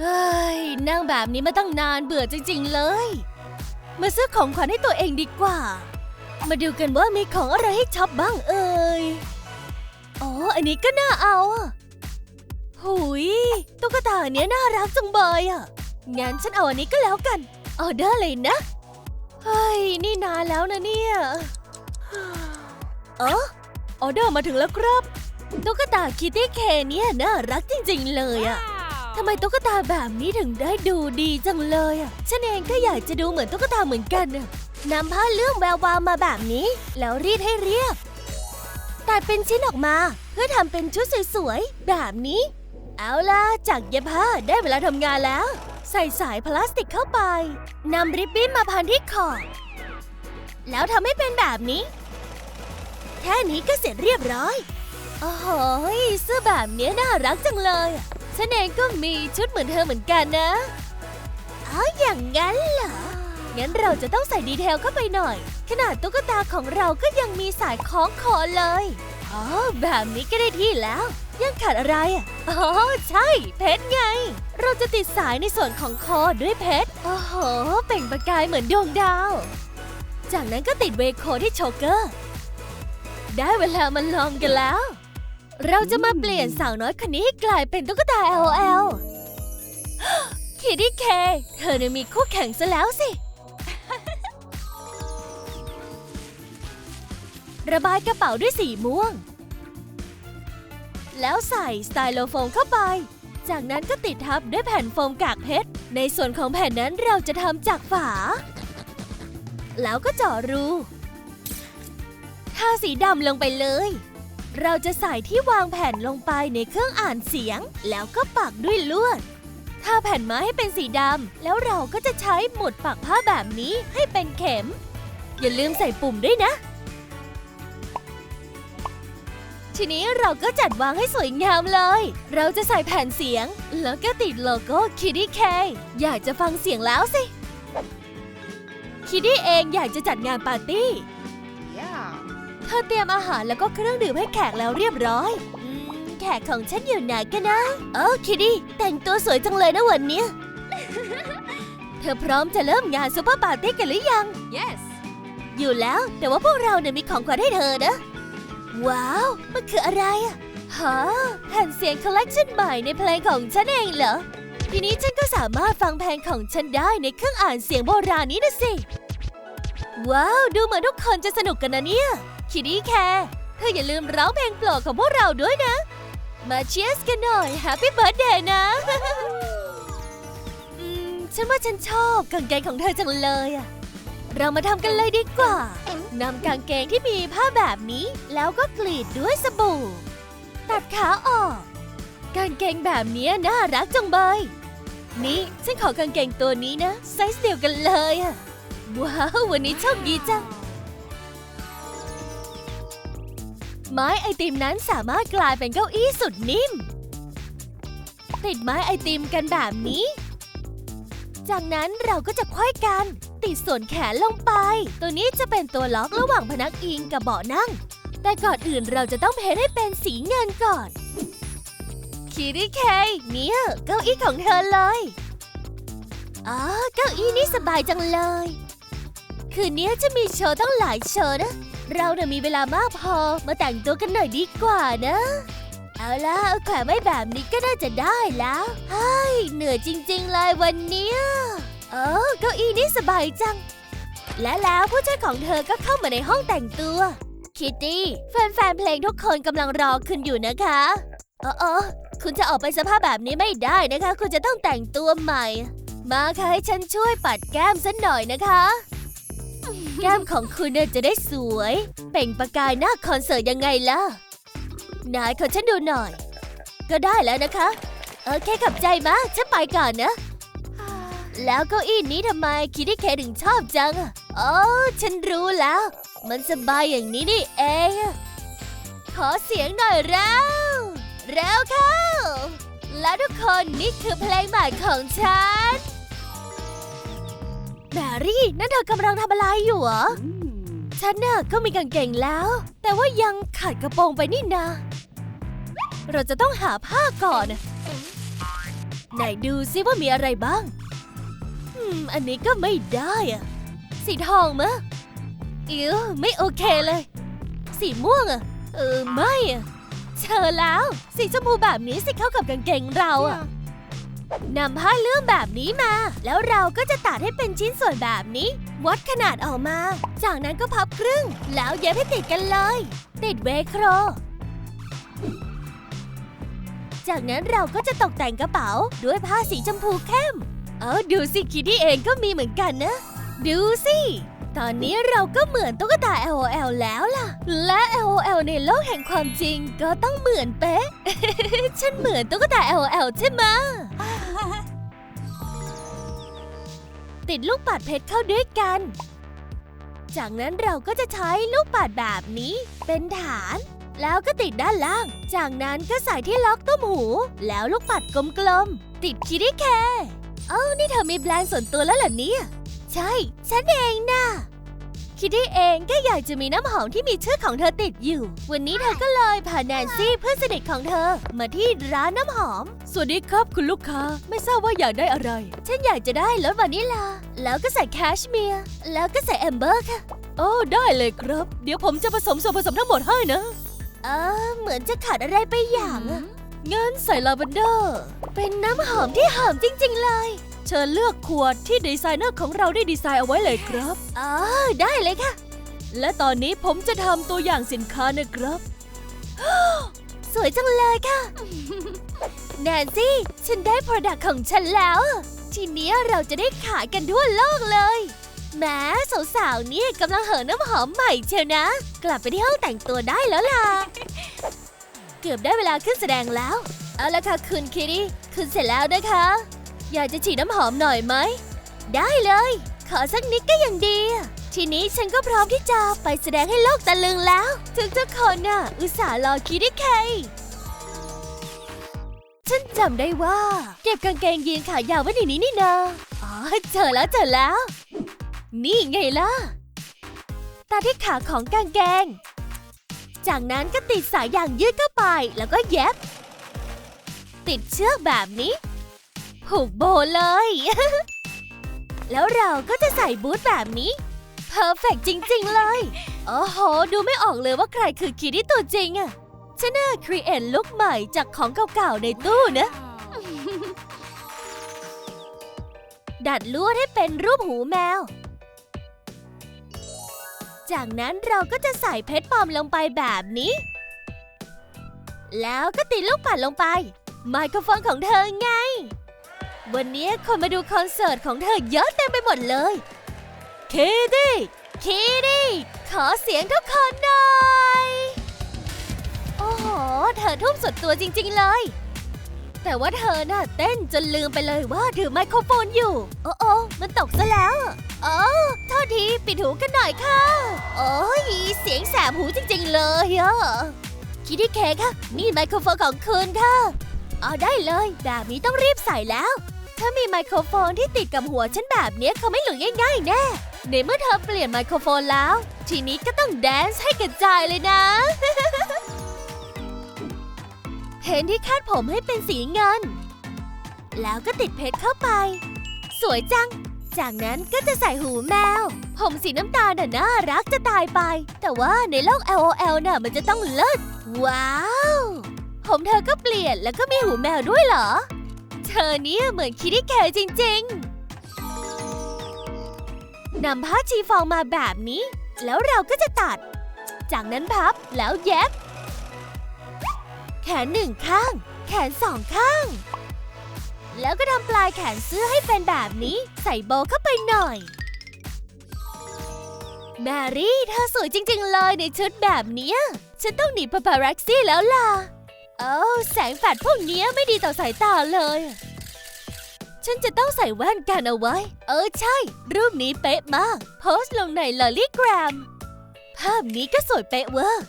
เฮ้ยนั่งแบบนี้มาตั้งนานเบื่อจริงๆเลย มาซื้อของขวัญให้ตัวเองดีกว่า มาดูกันว่ามีของอะไรให้ช็อปบ้างเอ่ยอ๋ออันนี้ก็น่าเอาหุยตุ๊กตาเนี้ยน่ารักจังเบยอะงั้นฉันเอาอันนี้ก็แล้วกันออเดอร์เลยนะเฮ้ยนี่นานแล้วนะเนี่ยเออออเดอร์มาถึงแล้วครับตุ๊กตาคิตตี้เคเนี่ยน่ารักจริง ๆ เลยอะ ทำไมตุ๊กตาแบบนี้ถึงได้ดูดีจังเลยอะ ฉันเองก็อยากจะดูเหมือนตุ๊กตาเหมือนกันน่ะนำผ้าเลื่อมแวววาวมาแบบนี้ แล้วรีดให้เรียบ ตัดเป็นชิ้นออกมา เพื่อทำเป็นชุดสวยๆ แบบนี้ เอาล่ะ จากเย็บผ้าได้เวลาทำงานแล้ว ใส่สายพลาสติกเข้าไปนำริบบิ้นมาพันที่ขอแล้วทำให้เป็นแบบนี้ แค่นี้ก็เสร็จเรียบร้อย โอ้โหเสื้อแบบนี้น่ารักจังเลยอะ ฉันเองก็มีชุดเหมือนเธอเหมือนกันนะอ๋ออย่างงั้นเหรอ งั้นเราจะต้องใส่ดีเทลเข้าไปหน่อย ขนาดตุ๊กตาของเราก็ยังมีสายคล้องคอเลย อ๋อ แบบนี้ก็ได้ที่แล้ว ยังขาดอะไรอะ อ๋อ ใช่ เพชรไง เราจะติดสายในส่วนของคอด้วยเพชร โอ้โห เปล่งประกายเหมือนดวงดาว จากนั้นก็ติดเวโคที่โชเกอร์ ได้เวลามาลองกันแล้ว เราจะมาเปลี่ยนสาวน้อยคนนี้ให้กลายเป็นตุ๊กตา LOL คิดดี้เค เธอเนี่ยมีคู่แข่งซะแล้วสิ ระบายกระเป๋าด้วยสีม่วง แล้วใส่สไตโลโฟมเข้าไป จากนั้นก็ติดทับด้วยแผ่นโฟมกากเพชร ในส่วนของแผ่นนั้นเราจะทำจากฝา แล้วก็เจาะรู ทาสีดำลงไปเลย เราจะใส่ที่วางแผ่นลงไปในเครื่องอ่านเสียง แล้วก็ปักด้วยลวดถ้าแผ่นไม้ให้เป็นสีดำ แล้วเราก็จะใช้หมุดปักผ้าแบบนี้ให้เป็นเข็ม อย่าลืมใส่ปุ่มด้วยนะ ทีนี้เราก็จัดวางให้สวยงามเลย เราจะใส่แผ่นเสียง แล้วก็ติดโลโก้ Kitty K อยากจะฟังเสียงแล้วสิ คิดดี้เองอยากจะจัดงานปาร์ตี้ เธอเตรียมอาหารแล้วก็เครื่องดื่มให้แขกแล้วเรียบร้อยอืมแขกของฉันอยู่ไหนกันนะ เออคิดดี้แต่งตัวสวยจังเลยนะวันเนี้ย เธอพร้อมจะเริ่มงานซุปเปอร์ปาร์ตี้กันหรือยัง Yes. อยู่แล้วแต่ว่าพวกเราเนี่ยมีของขวัญให้เธอนะ ว้าว มันคืออะไรอะฮะแผ่นเสียงคอลเลกชันใหม่ในเพลงของฉันเองเหรอ ทีนี้ฉันก็สามารถฟังเพลงของฉันได้ในเครื่องอ่านเสียงโบราณนี้นะสิ ว้าว ดูเหมือนทุกคนจะสนุกกันนะเนี่ย คิดดี้แคร์เธออย่าลืมร้องเพลงโปรดของพวกเราด้วยนะ มาเชียร์สกันหน่อยแฮปปี้เบิร์ดเดย์นะ อืม ฉันว่าฉันชอบกางเกงของเธอจังเลยอะเรามาทำกันเลยดีกว่านำกางเกงที่มีผ้าแบบนี้ แล้วก็กรีดด้วยสบู่ ตัดขาออก กางเกงแบบนี้น่ารักจังเบย นี่ฉันขอกางเกงตัวนี้นะ ไซส์เดียวกันเลยอะว้าว วันนี้โชคดีจัง ไม้ไอติมนั้นสามารถกลายเป็นเก้าอี้สุดนิ่ม ติดไม้ไอติมกันแบบนี้ จากนั้นเราก็จะค่อยกัน ติดส่วนแขนลงไป ตัวนี้จะเป็นตัวล็อกระหว่างพนักอิงกับเบาะนั่ง แต่ก่อนอื่นเราจะต้องเพ้นให้เป็นสีเงินก่อน คิดดี้เคเนี่ยเก้าอี้ของเธอเลย อ๋อ เก้าอี้นี่สบายจังเลย คืนนี้จะมีโชว์ตั้งหลายโชว์นะ เราเนี่ยมีเวลามากพอมาแต่งตัวกันหน่อยดีกว่านะ เอาล่ะแขวนไว้แบบนี้ก็น่าจะได้แล้วเฮ้ยเหนื่อยจริง ๆ เลยวันนี้เออเก้าอี้นี่สบายจัง และแล้วผู้ช่วยของเธอก็เข้ามาในห้องแต่งตัว คิตตี้แฟนๆเพลงทุกคนกำลังรอคุณอยู่นะคะเออเออคุณจะออกไปสภาพแบบนี้ไม่ได้นะคะ คุณจะต้องแต่งตัวใหม่ มาค่ะให้ฉันช่วยปัดแก้มสักหน่อยนะคะ แก้มของคุณเนี่ยจะได้สวย เปล่งประกายหน้าคอนเสิร์ตยังไงล่ะ นายขอฉันดูหน่อย ก็ได้แล้วนะคะ โอเคขับใจมากฉันไปก่อนนะ แล้วเก้าอี้นี้ทำไมคิดที่เคถึงชอบจังอ๋อฉันรู้แล้ว มันสบายอย่างนี้นี่เอง ขอเสียงหน่อยเร็วเร็วเข้า แล้วทุกคนนี่คือเพลงใหม่ของฉัน แบรี่ นั่นเธอกำลังทำอะไรอยู่เหรอ ฉันน่ะก็มีกางเกงแล้ว แต่ว่ายังขาดกระโปรงไปนี่นาเราจะต้องหาผ้าก่อนไหนดูซิว่ามีอะไรบ้าง อืม อันนี้ก็ไม่ได้อะสีทองมะอิวไม่โอเคเลย สีม่วงอะเออ ไม่อะเจอแล้ว สีชมพูแบบนี้สิเข้ากับกางเกงเราอะ นำผ้าเลื่อมแบบนี้มา แล้วเราก็จะตัดให้เป็นชิ้นส่วนแบบนี้ วัดขนาดออกมา จากนั้นก็พับครึ่ง แล้วเย็บให้ติดกันเลย ติดเวโคร จากนั้นเราก็จะตกแต่งกระเป๋าด้วยผ้าสีชมพูเข้ม เออดูสิคิดดี้เองก็มีเหมือนกันนะ ดูสิตอนนี้เราก็เหมือนตุ๊กตา LOL แล้วล่ะ และ LOL ในโลกแห่งความจริงก็ต้องเหมือนเป๊ะ ฉันเหมือนตุ๊กตา LOL ใช่ไหม ติดลูกปัดเพชรเข้าด้วยกัน จากนั้นเราก็จะใช้ลูกปัดแบบนี้ เป็นฐาน แล้วก็ติดด้านล่าง จากนั้นก็ใส่ที่ล็อกต้มหู แล้วลูกปัดกลมๆ ติดคิดดี้แคเอ้านี่เธอมีแบรนด์ส่วนตัวแล้วเหรอเนี่ย ใช่ ฉันเองน่ะ คิดดี้เองก็อยากจะมีน้ำหอมที่มีชื่อของเธอติดอยู่ วันนี้เธอก็เลยพาแนนซี่เพื่อนสนิทของเธอ มาที่ร้านน้ำหอม สวัสดีครับคุณลูกค้า ไม่ทราบว่าอยากได้อะไร ฉันอยากจะได้รสวานิลลาแล้วก็ใส่แคชเมียร์ แล้วก็ใส่แอมเบอร์ค่ะ โอ้ได้เลยครับ เดี๋ยวผมจะผสมส่วนผสมทั้งหมดให้นะ เออเหมือนจะขาดอะไรไปอย่างอะงั้นใส่ลาเวนเดอร์ เป็นน้ำหอมที่หอมจริง ๆ เลย เชิญเลือกขวดที่ดีไซเนอร์ของเราได้ดีไซน์เอาไว้เลยครับอ๋อได้เลยค่ะ และตอนนี้ผมจะทำตัวอย่างสินค้านะครับ สวยจังเลยค่ะ แนนซี่ ฉันได้ Product ของฉันแล้ว ทีเนี้ยเราจะได้ขายกันทั่วโลกเลยแหม้สาวๆเนี่ยกำลังเหินน้ำหอมใหม่เชียวนะ กลับไปที่ห้องแต่งตัวได้แล้วล่ะ เกือบได้เวลาขึ้นแสดงแล้ว เอาละค่ะคุณคิดดี้คุณเสร็จแล้วนะคะ อยากจะฉีดน้ำหอมหน่อยไหม ได้เลย ขอสักนิดก็ยังดี ทีนี้ฉันก็พร้อมที่จะไปแสดงให้โลกตะลึงแล้วถึงทุกคนน่ะ อุตส่าห์รอคิดดี้เคฉันจำได้ว่า เก็บกางเกงยีนขายาวไว้ในนี้นี่นาอ๋อเจอแล้วเจอแล้ว นี่ไงล่ะตาที่ขาของกางเกง จากนั้นก็ติดสายยางยืดเข้าไปแล้วก็เย็บ ติดเชือกแบบนี้ ผูกโบเลย แล้วเราก็จะใส่บูทแบบนี้เพอร์เฟกจริง ๆ เลย โอ้โห ดูไม่ออกเลยว่าใครคือคิดที่ตัวจริงอะฉันน่าครีเอทลุคใหม่จากของเก่าๆในตู้นะ ดัดลวดให้เป็นรูปหูแมว จากนั้นเราก็จะใส่เพชรปลอมลงไปแบบนี้ แล้วก็ติดลูกปัดลงไป ไมโครโฟนของเธอไง วันนี้คนมาดูคอนเสิร์ตของเธอเยอะเต็มไปหมดเลย คิดดี้ คิดดี้ ขอเสียงทุกคนหน่อย โอ้โห เธอทุ่มสุดตัวจริง ๆ เลย แต่ว่าเธอน่ะเต้นจนลืมไปเลยว่าถือไมโครโฟนอยู่ โอ้โอ้มันตกซะแล้วโอ้โทษทีปิดหูกันหน่อยค่ะ โอ้ยเสียงแสบหูจริง ๆ เลยอะคิดดี้เคค่ะ นี่ไมโครโฟนของคุณค่ะ เอาได้เลย แบบนี้ต้องรีบใส่แล้ว ถ้ามีไมโครโฟนที่ติดกับหัวฉันแบบเนี้ยเขาไม่หลุดง่ายๆแน่ ในเมื่อเธอเปลี่ยนไมโครโฟนแล้ว ทีนี้ก็ต้องแดนซ์ให้กระจายเลยนะเพ้นที่คาดผมให้เป็นสีเงิน แล้วก็ติดเพชรเข้าไป สวยจัง จากนั้นก็จะใส่หูแมว ผมสีน้ำตาลน่ะน่ารักจะตายไป แต่ว่าในโลก LOL น่ะมันจะต้องเลิศ ว้าว ผมเธอก็เปลี่ยนแล้วก็มีหูแมวด้วยเหรอ เธอเนี่ยเหมือนคิดดี้แคร์จริง ๆนำผ้าชีฟองมาแบบนี้ แล้วเราก็จะตัด จากนั้นพับแล้วเย็บ แขนหนึ่งข้าง แขนสองข้าง แล้วก็ทำปลายแขนเสื้อให้เป็นแบบนี้ ใส่โบเข้าไปหน่อย แมรี่เธอสวยจริง ๆ เลยในชุดแบบเนี้ย ฉันต้องหนีปาปารักซี่แล้วล่ะ เอ้แสงแฟลชพวกนี้ไม่ดีต่อสายตาเลย ฉันจะต้องใส่แว่นกันเอาไว้ เออใช่ รูปนี้เป๊ะมาก โพสต์ลงในลอลี่แกรม ภาพนี้ก็สวยเป๊ะเวอร์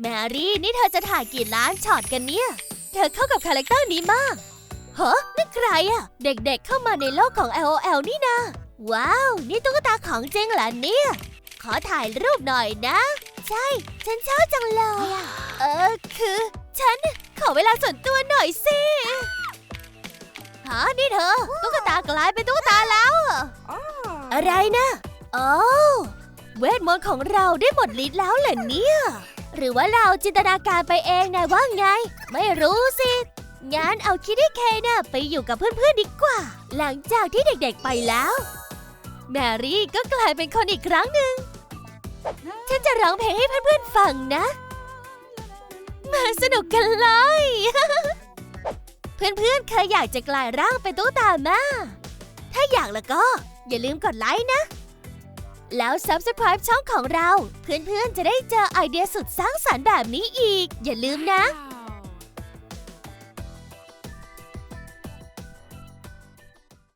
แมรี่นี่เธอจะถ่ายกี่ล้านช็อตกันเนี่ย เธอเข้ากับคาแรคเตอร์นี้มากฮ้นั่ใครอะเด็กๆเข้ามาในโลกของ LOL นี่นะ ว้าว นี่ตุ๊กตาของจริงเหรอเนี่ย ขอถ่ายรูปหน่อยนะ ใช่ ฉันชอบจังเลยอะ เออคือ ฉันขอเวลาส่วนตัวหน่อยสิฮะนี่เธอตุ๊กตากลายเป็นตุ๊กตาแล้ว อะไรนะอ๋อเวทมนต์ของเราได้หมดฤทธิ์แล้วเหรอเนี่ย หรือว่าเราจินตนาการไปเองนะว่าไง ไม่รู้สิงั้นเอาคิดดี้เคน่ะไปอยู่กับเพื่อนๆดีกว่า หลังจากที่เด็กๆไปแล้ว แมรี่ก็กลายเป็นคนอีกครั้งหนึ่งฉันจะร้องเพลงให้เพื่อนๆฟังนะ มาสนุกกันเลย เพื่อนๆ เคยอยากจะกลายร่างเป็นตุ๊กตามาถ้าอยากแล้วก็ อย่าลืมกดไลค์นะ แล้ว Subscribe ช่องของเรา เพื่อนๆ จะได้เจอไอเดียสุดสร้างสรรค์แบบนี้อีก อย่าลืมนะ